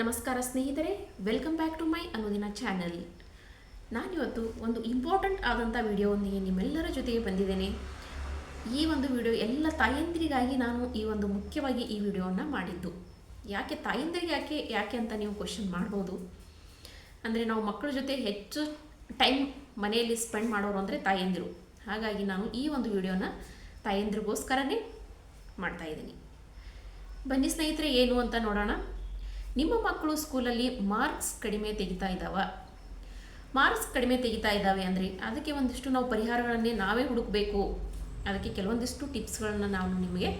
ನಮಸ್ಕಾರ ಸ್ನೇಹಿತರೆ welcome back to ಮೈ ಅನುದಿನ ಚಾನೆಲ್ ನಾನಿವತ್ತು ಒಂದು ಇಂಪಾರ್ಟೆಂಟ್ ಆದಂಥ ವಿಡಿಯೋವೊಂದಿಗೆ ನಿಮ್ಮೆಲ್ಲರ ಜೊತೆಗೆ ಬಂದಿದ್ದೇನೆ. ಈ ಒಂದು ವಿಡಿಯೋ ಎಲ್ಲ ತಾಯಂದಿರಿಗಾಗಿ ನಾನು ಈ ಒಂದು ಮುಖ್ಯವಾಗಿ ಈ ವಿಡಿಯೋವನ್ನು ಮಾಡಿದ್ದು. ಯಾಕೆ ತಾಯಂದಿರಿಗೆ ಯಾಕೆ ಯಾಕೆ ಅಂತ ನೀವು ಕ್ವಶನ್ ಮಾಡ್ಬೋದು. ಅಂದರೆ ನಾವು ಮಕ್ಕಳ ಜೊತೆ ಹೆಚ್ಚು ಟೈಮ್ ಮನೆಯಲ್ಲಿ ಸ್ಪೆಂಡ್ ಮಾಡೋರು ಅಂದರೆ ತಾಯಂದಿರು. ಹಾಗಾಗಿ ನಾನು ಈ ಒಂದು ವಿಡಿಯೋನ ತಾಯಂದಿರಿಗೋಸ್ಕರನೇ ಮಾಡ್ತಾ ಇದ್ದೀನಿ. ಬನ್ನಿ ಸ್ನೇಹಿತರೆ, ಏನು ಅಂತ ನೋಡೋಣ. ನಿಮ್ಮ ಮಕ್ಕಳು ಸ್ಕೂಲಲ್ಲಿ ಮಾರ್ಕ್ಸ್ ಕಡಿಮೆ ತೆಗಿತಾ ಇದ್ದಾವ? ಮಾರ್ಕ್ಸ್ ಕಡಿಮೆ ತೆಗಿತಾ ಇದ್ದಾವೆ ಅಂದರೆ ಅದಕ್ಕೆ ಒಂದಿಷ್ಟು ನಾವು ಪರಿಹಾರಗಳನ್ನೇ ನಾವೇ ಹುಡುಕಬೇಕು. ಅದಕ್ಕೆ ಕೆಲವೊಂದಿಷ್ಟು ಟಿಪ್ಸ್ಗಳನ್ನು ನಾನು ನಿಮಗೆ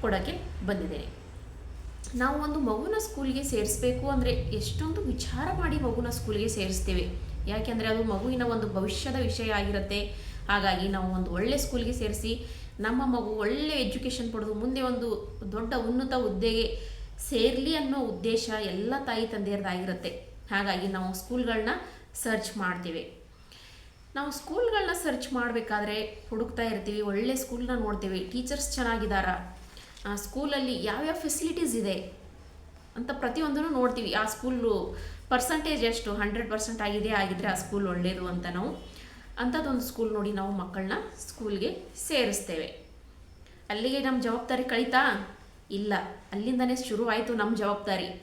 ಕೊಡೋಕ್ಕೆ ಬಂದಿದ್ದೇನೆ. ನಾವು ಒಂದು ಮಗುನ ಸ್ಕೂಲ್ಗೆ ಸೇರಿಸ್ಬೇಕು ಅಂದರೆ ಎಷ್ಟೊಂದು ವಿಚಾರ ಮಾಡಿ ಮಗುನ ಸ್ಕೂಲ್ಗೆ ಸೇರಿಸ್ತೇವೆ. ಯಾಕೆಂದರೆ ಅದು ಮಗುವಿನ ಒಂದು ಭವಿಷ್ಯದ ವಿಷಯ ಆಗಿರುತ್ತೆ. ಹಾಗಾಗಿ ನಾವು ಒಂದು ಒಳ್ಳೆ ಸ್ಕೂಲ್ಗೆ ಸೇರಿಸಿ ನಮ್ಮ ಮಗು ಒಳ್ಳೆ ಎಜುಕೇಷನ್ ಪಡೆದು ಮುಂದೆ ಒಂದು ದೊಡ್ಡ ಉನ್ನತ ಹುದ್ದೆಗೆ ಸೇರಲಿ ಅನ್ನೋ ಉದ್ದೇಶ ಎಲ್ಲ ತಾಯಿ ತಂದೆಯರದಾಗಿರುತ್ತೆ. ಹಾಗಾಗಿ ನಾವು ಸ್ಕೂಲ್ಗಳನ್ನ ಸರ್ಚ್ ಮಾಡ್ತೀವಿ. ನಾವು ಸ್ಕೂಲ್ಗಳನ್ನ ಸರ್ಚ್ ಮಾಡಬೇಕಾದ್ರೆ ಹುಡುಕ್ತಾ ಇರ್ತೀವಿ, ಒಳ್ಳೆ ಸ್ಕೂಲ್ನ ನೋಡ್ತೀವಿ. ಟೀಚರ್ಸ್ ಚೆನ್ನಾಗಿದ್ದಾರಾ? ಆ, ಸ್ಕೂಲಲ್ಲಿ ಯಾವ್ಯಾವ ಫೆಸಿಲಿಟೀಸ್ ಇದೆ ಅಂತ ಪ್ರತಿಯೊಂದನ್ನು ನೋಡ್ತೀವಿ. ಆ ಸ್ಕೂಲು ಪರ್ಸಂಟೇಜ್ ಎಷ್ಟು? ಹಂಡ್ರೆಡ್ ಪರ್ಸೆಂಟ್ ಆಗಿದೆ ಆಗಿದ್ರೆ ಆ ಸ್ಕೂಲ್ ಒಳ್ಳೆಯದು ಅಂತ ನಾವು ಅಂಥದ್ದೊಂದು ಸ್ಕೂಲ್ ನೋಡಿ ನಾವು ಮಕ್ಕಳನ್ನ ಸ್ಕೂಲ್ಗೆ ಸೇರಿಸ್ತೇವೆ. ಅಲ್ಲಿಗೆ ನಮ್ಮ ಜವಾಬ್ದಾರಿ ಕಳೀತಾ? ಇಲ್ಲ. ಅಲ್ಲಿಂದನೇ ಶುರುವಾಯಿತು ನಮ್ಮ ಜವಾಬ್ದಾರಿ.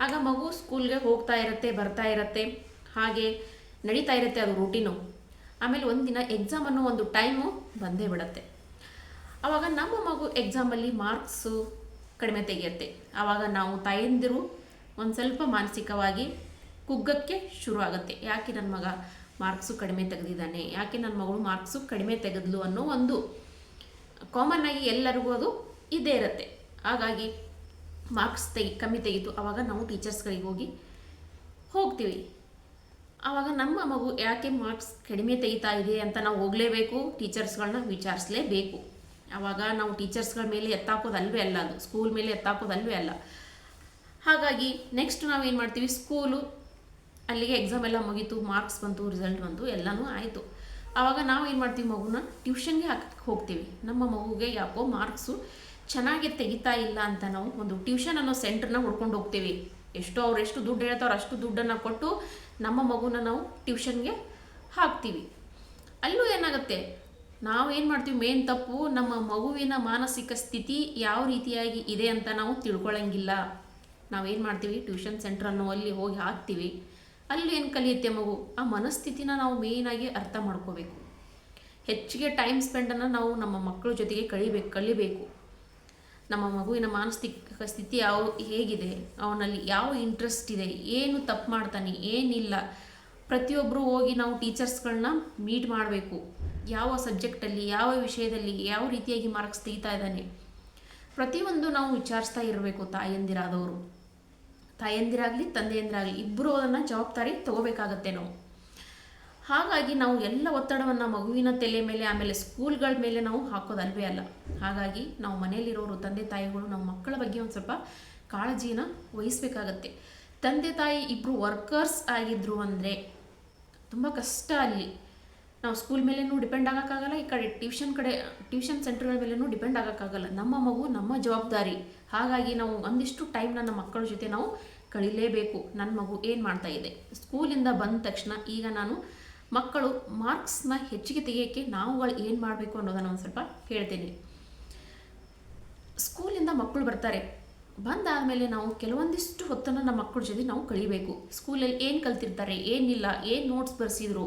ಆಗ ಮಗು ಸ್ಕೂಲ್ಗೆ ಹೋಗ್ತಾ ಇರುತ್ತೆ, ಬರ್ತಾ ಇರುತ್ತೆ. ಹಾಗೆ ನಡೀತಾ ಇರುತ್ತೆ ಅದು ರೂಟೀನು ಆಮೇಲೆ ಒಂದಿನ ಎಕ್ಸಾಮ್ ಅನ್ನೋ ಒಂದು ಟೈಮು ಬಂದೇ ಬಿಡುತ್ತೆ. ಆವಾಗ ನಮ್ಮ ಮಗು ಎಕ್ಸಾಮಲ್ಲಿ ಮಾರ್ಕ್ಸು ಕಡಿಮೆ ತೆಗೆಯುತ್ತೆ. ಆವಾಗ ನಾವು ತಾಯಂದಿರು ಒಂದು ಸ್ವಲ್ಪ ಮಾನಸಿಕವಾಗಿ ಕುಗ್ಗಕ್ಕೆ ಶುರು ಆಗುತ್ತೆ. ಯಾಕೆ ನನ್ನ ಮಗ ಮಾರ್ಕ್ಸು ಕಡಿಮೆ ತೆಗೆದಿದ್ದಾನೆ? ಯಾಕೆ ನನ್ನ ಮಗಳು ಮಾರ್ಕ್ಸು ಕಡಿಮೆ ತೆಗೆದ್ಲು ಅನ್ನೋ ಒಂದು ಕಾಮನ್ ಆಗಿ ಎಲ್ಲರಿಗೂ ಅದು ಇದ್ದೇ ಇರುತ್ತೆ. ಹಾಗಾಗಿ ಮಾರ್ಕ್ಸ್ ತೆಗಿ, ಕಮ್ಮಿ ತೆಗೀತು ಆವಾಗ ನಾವು ಟೀಚರ್ಸ್ಗಳಿಗೆ ಹೋಗಿ ಹೋಗ್ತೀವಿ. ಆವಾಗ ನಮ್ಮ ಮಗು ಯಾಕೆ ಮಾರ್ಕ್ಸ್ ಕಡಿಮೆ ತೆಗಿತಾ ಇದೆ ಅಂತ ನಾವು ಹೋಗಲೇಬೇಕು ಟೀಚರ್ಸ್ಗಳನ್ನ ವಿಚಾರಿಸಲೇಬೇಕು. ಆವಾಗ ನಾವು ಟೀಚರ್ಸ್ಗಳ ಮೇಲೆ ಎತ್ತಾಕೋದು ಅಲ್ವೇ ಅಲ್ಲ ಅದು ಸ್ಕೂಲ್ ಮೇಲೆ ಎತ್ತಾಕೋದು ಅಲ್ವೇ ಅಲ್ಲ. ಹಾಗಾಗಿ ನೆಕ್ಸ್ಟ್ ನಾವು ಏನು ಮಾಡ್ತೀವಿ ಸ್ಕೂಲು ಅಲ್ಲಿಗೆ ಎಕ್ಸಾಮ್ ಎಲ್ಲ ಮುಗೀತು ಮಾರ್ಕ್ಸ್ ಬಂತು ರಿಸಲ್ಟ್ ಬಂತು, ಎಲ್ಲನೂ ಆಯಿತು. ಆವಾಗ ನಾವು ಏನು ಮಾಡ್ತೀವಿ ಮಗುನ ಟ್ಯೂಷನ್ಗೆ ಹಾಕಕ್ಕೆ ಹೋಗ್ತೀವಿ. ನಮ್ಮ ಮಗುಗೆ ಯಾಕೋ ಮಾರ್ಕ್ಸು ಚೆನ್ನಾಗಿ ತೆಗಿತಾ ಇಲ್ಲ ಅಂತ ನಾವು ಒಂದು ಟ್ಯೂಷನ್ ಅನ್ನೋ ಸೆಂಟ್ರನ್ನ ಹುಡ್ಕೊಂಡು ಹೋಗ್ತೀವಿ. ಎಷ್ಟು ಅವ್ರು ಎಷ್ಟು ದುಡ್ಡು ಹೇಳ್ತಾರೋ ಅಷ್ಟು ದುಡ್ಡನ್ನು ಕೊಟ್ಟು ನಮ್ಮ ಮಗುನ ನಾವು ಟ್ಯೂಷನ್ಗೆ ಹಾಕ್ತೀವಿ. ಅಲ್ಲೂ ಏನಾಗುತ್ತೆ? ನಾವು ಏನು ಮಾಡ್ತೀವಿ? ಮೇನ್ ತಪ್ಪು ನಮ್ಮ ಮಗುವಿನ ಮಾನಸಿಕ ಸ್ಥಿತಿ ಯಾವ ರೀತಿಯಾಗಿ ಇದೆ ಅಂತ ನಾವು ತಿಳ್ಕೊಳ್ಳಂಗಿಲ್ಲ ನಾವೇನು ಮಾಡ್ತೀವಿ? ಟ್ಯೂಷನ್ ಸೆಂಟ್ರನ್ನು ಅಲ್ಲಿ ಹೋಗಿ ಹಾಕ್ತೀವಿ. ಅಲ್ಲಿ ಏನು ಕಲಿಯುತ್ತೆ ಮಗು? ಆ ಮನಸ್ಥಿತಿನ ನಾವು ಮೇಯ್ನಾಗಿ ಅರ್ಥ ಮಾಡ್ಕೋಬೇಕು. ಹೆಚ್ಚಿಗೆ ಟೈಮ್ ಸ್ಪೆಂಡನ್ನು ನಾವು ನಮ್ಮ ಮಕ್ಕಳ ಜೊತೆಗೆ ಕಳಿಬೇಕು, ಕಲಿಬೇಕು. ನಮ್ಮ ಮಗುವಿನ ಮಾನಸಿಕ ಸ್ಥಿತಿ ಅವು ಹೇಗಿದೆ, ಅವನಲ್ಲಿ ಯಾವ ಇಂಟ್ರೆಸ್ಟ್ ಇದೆ, ಏನು ತಪ್ಪು ಮಾಡ್ತಾನೆ, ಏನಿಲ್ಲ. ಪ್ರತಿಯೊಬ್ಬರು ಹೋಗಿ ನಾವು ಟೀಚರ್ಸ್ಗಳನ್ನ ಮೀಟ್ ಮಾಡಬೇಕು. ಯಾವ ಸಬ್ಜೆಕ್ಟಲ್ಲಿ ಯಾವ ವಿಷಯದಲ್ಲಿ, ಯಾವ ರೀತಿಯಾಗಿ ಮಾರ್ಕ್ಸ್ ತೆಗಿತಾ ಇದ್ದಾನೆ. ಪ್ರತಿಯೊಂದು ನಾವು ವಿಚಾರಿಸ್ತಾ ಇರಬೇಕು ತಾಯಂದಿರಾದವರು. ತಾಯಂದಿರಾಗಲಿ, ತಂದೆಯಂದಿರಾಗಲಿ ಇಬ್ಬರು ಅದನ್ನು ಜವಾಬ್ದಾರಿ ತಗೋಬೇಕಾಗತ್ತೆ ನಾವು. ಹಾಗಾಗಿ ನಾವು ಎಲ್ಲ ಒತ್ತಡವನ್ನು ಮಗುವಿನ ತಲೆ ಮೇಲೆ, ಆಮೇಲೆ ಸ್ಕೂಲ್ಗಳ ಮೇಲೆ ನಾವು ಹಾಕೋದಲ್ವೇ ಅಲ್ಲ. ಹಾಗಾಗಿ ನಾವು ಮನೆಯಲ್ಲಿರೋರು, ತಂದೆ ತಾಯಿಗಳು ನಮ್ಮ ಮಕ್ಕಳ ಬಗ್ಗೆ ಒಂದು ಸ್ವಲ್ಪ ಕಾಳಜಿನ ವಹಿಸಬೇಕಾಗತ್ತೆ. ತಂದೆ ತಾಯಿ ಇಬ್ಬರು ವರ್ಕರ್ಸ್ ಆಗಿದ್ರು ಅಂದರೆ ತುಂಬ ಕಷ್ಟ ಅಲ್ಲಿ. ನಾವು ಸ್ಕೂಲ್ ಮೇಲೇನೂ ಡಿಪೆಂಡ್ ಆಗೋಕ್ಕಾಗಲ್ಲ, ಈ ಕಡೆ ಟ್ಯೂಷನ್ ಕಡೆ ಟ್ಯೂಷನ್ ಸೆಂಟರ್ಗಳ ಮೇಲೇನೂ ಡಿಪೆಂಡ್ ಆಗೋಕ್ಕಾಗಲ್ಲ. ನಮ್ಮ ಮಗು ನಮ್ಮ ಜವಾಬ್ದಾರಿ. ಹಾಗಾಗಿ ನಾವು ಒಂದಿಷ್ಟು ಟೈಮ್ ನನ್ನ ಮಕ್ಕಳ ಜೊತೆ ನಾವು ಕಳಿಲೇಬೇಕು. ನನ್ನ ಮಗು ಏನು ಮಾಡ್ತಾ ಇದೆ? ಸ್ಕೂಲಿಂದ ಬಂದ ತಕ್ಷಣ ಈಗ ನಾನು ಮಕ್ಕಳು ಮಾರ್ಕ್ಸ್ನ ಹೆಚ್ಚಿಗೆ ತೆಗೆಯೋಕ್ಕೆ ನಾವುಗಳು ಏನು ಮಾಡಬೇಕು ಅನ್ನೋದನ್ನು ಒಂದು ಸ್ವಲ್ಪ ಹೇಳ್ತೀನಿ. ಸ್ಕೂಲಿಂದ ಮಕ್ಕಳು ಬರ್ತಾರೆ. ಬಂದಾದಮೇಲೆ ನಾವು ಕೆಲವೊಂದಿಷ್ಟು ಹೊತ್ತನ್ನು ನಮ್ಮ ಮಕ್ಕಳ ಜೊತೆ ನಾವು ಕಳಿಬೇಕು. ಸ್ಕೂಲಲ್ಲಿ ಏನು ಕಲ್ತಿರ್ತಾರೆ, ಏನಿಲ್ಲ, ಏನು ನೋಟ್ಸ್ ಬರೆಸಿದ್ರು,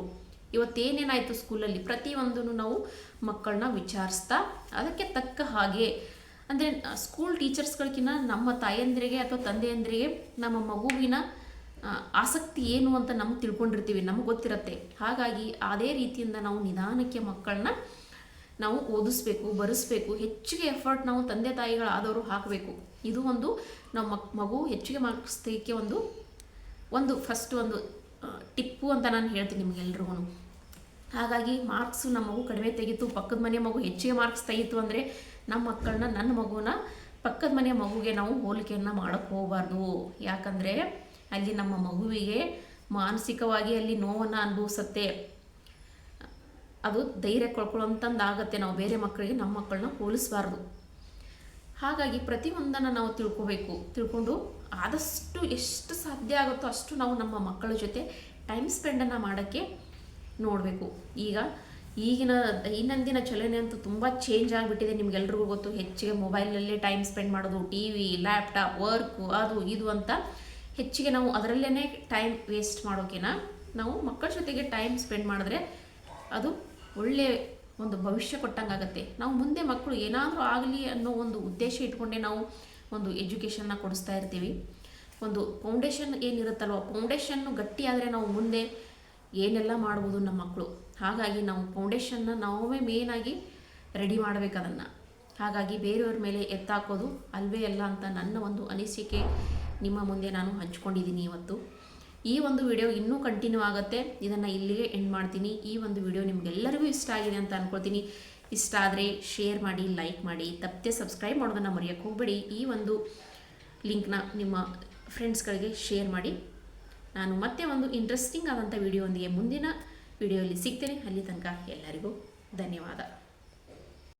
ಇವತ್ತೇನೇನಾಯಿತು ಸ್ಕೂಲಲ್ಲಿ? ಪ್ರತಿಯೊಂದನ್ನು ನಾವು ಮಕ್ಕಳನ್ನ ವಿಚಾರಿಸ್ತಾ ಅದಕ್ಕೆ ತಕ್ಕ ಹಾಗೆ, ಅಂದರೆ ಸ್ಕೂಲ್ ಟೀಚರ್ಸ್ಗಳಿಗಿನ್ನ ನಮ್ಮ ತಾಯಂದಿರಿಗೆ ಅಥವಾ ತಂದೆಯಂದಿರಿಗೆ ನಮ್ಮ ಮಗುವಿನ ಆಸಕ್ತಿ ಏನು ಅಂತ ನಮ್ಗೆ ತಿಳ್ಕೊಂಡಿರ್ತೀವಿ, ನಮ್ಗೆ ಗೊತ್ತಿರುತ್ತೆ. ಹಾಗಾಗಿ ಅದೇ ರೀತಿಯಿಂದ ನಾವು ನಿಧಾನಕ್ಕೆ ಮಕ್ಕಳನ್ನ ನಾವು ಓದಿಸ್ಬೇಕು, ಬರೆಸ್ಬೇಕು, ಹೆಚ್ಚಿಗೆ ಎಫರ್ಟ್ ನಾವು ತಂದೆ ತಾಯಿಗಳಾದವರು ಹಾಕಬೇಕು. ಇದು ಒಂದು ನಮ್ಮ ಮಗು ಹೆಚ್ಚಿಗೆ ಮಾರ್ಕ್ಸ್ ಒಂದು ಒಂದು ಫಸ್ಟ್ ಒಂದು ಟಿಪ್ಪು ಅಂತ ನಾನು ಹೇಳ್ತೀನಿ ನಿಮಗೆಲ್ರಿಗೂ ಹಾಗಾಗಿ ಮಾರ್ಕ್ಸು ನಮ್ಮ ಮಗು ಕಡಿಮೆ ತೆಗೀತು, ಪಕ್ಕದ ಮನೆ ಮಗು ಹೆಚ್ಚಿಗೆ ಮಾರ್ಕ್ಸ್ ತೆಗೀತು ಅಂದರೆ ನಮ್ಮ ಮಕ್ಕಳನ್ನ ನನ್ನ ಮಗುನ ಪಕ್ಕದ ಮನೆಯ ಮಗುಗೆ ನಾವು ಹೋಲಿಕೆಯನ್ನು ಮಾಡೋಕ್ಕೆ ಹೋಗಬಾರ್ದು. ಯಾಕಂದರೆ ಅಲ್ಲಿ ನಮ್ಮ ಮಗುವಿಗೆ ಮಾನಸಿಕವಾಗಿ ಅಲ್ಲಿ ನೋವನ್ನು ಅನುಭವಿಸುತ್ತೆ. ಅದು ಧೈರ್ಯ ಕಳ್ಕೊಳ್ಳೋಂತಂದು ಆಗುತ್ತೆ ನಾವು ಬೇರೆ ಮಕ್ಕಳಿಗೆ ನಮ್ಮ ಮಕ್ಕಳನ್ನ ಹೋಲಿಸಬಾರ್ದು. ಹಾಗಾಗಿ ಪ್ರತಿಯೊಂದನ್ನು ನಾವು ತಿಳ್ಕೋಬೇಕು. ತಿಳ್ಕೊಂಡು ಆದಷ್ಟು ಎಷ್ಟು ಸಾಧ್ಯ ಆಗುತ್ತೋ ಅಷ್ಟು ನಾವು ನಮ್ಮ ಮಕ್ಕಳ ಜೊತೆ ಟೈಮ್ ಸ್ಪೆಂಡನ್ನು ಮಾಡೋಕ್ಕೆ ನೋಡಬೇಕು. ಈಗ ಈಗಿನ ದೈನಂದಿನ ಚಲನೆ ಅಂತೂ ತುಂಬ ಚೇಂಜ್ ಆಗಿಬಿಟ್ಟಿದೆ ನಿಮ್ಗೆಲ್ರಿಗೂ ಗೊತ್ತು. ಹೆಚ್ಚಿಗೆ ಮೊಬೈಲಲ್ಲೇ ಟೈಮ್ ಸ್ಪೆಂಡ್ ಮಾಡೋದು ಟಿ ವಿ ಲ್ಯಾಪ್ಟಾಪ್ ವರ್ಕು ಅದು ಇದು ಅಂತ ಹೆಚ್ಚಿಗೆ ನಾವು ಅದರಲ್ಲೇ ಟೈಮ್ ವೇಸ್ಟ್ ಮಾಡೋಕಿನ ನಾವು ಮಕ್ಕಳ ಜೊತೆಗೆ ಟೈಮ್ ಸ್ಪೆಂಡ್ ಮಾಡಿದ್ರೆ ಅದು ಒಳ್ಳೆಯ ಒಂದು ಭವಿಷ್ಯ ಕೊಟ್ಟಂಗಾಗತ್ತೆ. ನಾವು ಮುಂದೆ ಮಕ್ಕಳು ಏನಾದರೂ ಆಗಲಿ ಅನ್ನೋ ಒಂದು ಉದ್ದೇಶ ಇಟ್ಕೊಂಡೇ ನಾವು ಒಂದು ಎಜುಕೇಷನ್ನ ಕೊಡಿಸ್ತಾ ಇರ್ತೀವಿ. ಒಂದು ಫೌಂಡೇಶನ್ ಏನಿರುತ್ತಲ್ವ ಫೌಂಡೇಶನ್ನು ಗಟ್ಟಿ ಆದರೆ ನಾವು ಮುಂದೆ ಏನೆಲ್ಲ ಮಾಡ್ಬೋದು ನಮ್ಮ ಮಕ್ಕಳು. ಹಾಗಾಗಿ ನಾವು ಫೌಂಡೇಶನ್ನ ನಾವೇ ಮೇನಾಗಿ ರೆಡಿ ಮಾಡಬೇಕು ಅದನ್ನು. ಹಾಗಾಗಿ ಬೇರೆಯವ್ರ ಮೇಲೆ ಎತ್ತಾಕೋದು ಅಲ್ವೇ ಅಲ್ಲ ಅಂತ ನನ್ನ ಒಂದು ಅನಿಸಿಕೆ. ನಿಮ್ಮ ಮುಂದೆ ನಾನು ಹಂಚ್ಕೊಂಡಿದ್ದೀನಿ ಇವತ್ತು. ಈ ಒಂದು ವಿಡಿಯೋ ಇನ್ನೂ ಕಂಟಿನ್ಯೂ ಆಗುತ್ತೆ. ಇದನ್ನು ಇಲ್ಲಿಗೆ ಎಂಡ್ ಮಾಡ್ತೀನಿ. ಈ ಒಂದು ವಿಡಿಯೋ ನಿಮಗೆಲ್ಲರಿಗೂ ಇಷ್ಟ ಆಗಿದೆ ಅಂತ ಅಂದ್ಕೊಳ್ತೀನಿ ಇಷ್ಟ ಆದರೆ ಶೇರ್ ಮಾಡಿ ಲೈಕ್ ಮಾಡಿ, ತಪ್ಪದೆ ಸಬ್ಸ್ಕ್ರೈಬ್ ಮಾಡೋದನ್ನು ಮರೆಯೋಕ್ಕೆ ಹೋಗಬೇಡಿ. ಈ ಒಂದು ಲಿಂಕ್ನ ನಿಮ್ಮ ಫ್ರೆಂಡ್ಸ್ಗಳಿಗೆ ಶೇರ್ ಮಾಡಿ. ನಾನು ಮತ್ತೆ ಒಂದು ಇಂಟ್ರೆಸ್ಟಿಂಗ್ ಆದಂಥ ವಿಡಿಯೋದೊಂದಿಗೆ ಮುಂದಿನ ವಿಡಿಯೋಲ್ಲಿ ಸಿಗ್ತೇನೆ. ಅಲ್ಲಿ ತನಕ ಎಲ್ಲರಿಗೂ ಧನ್ಯವಾದ.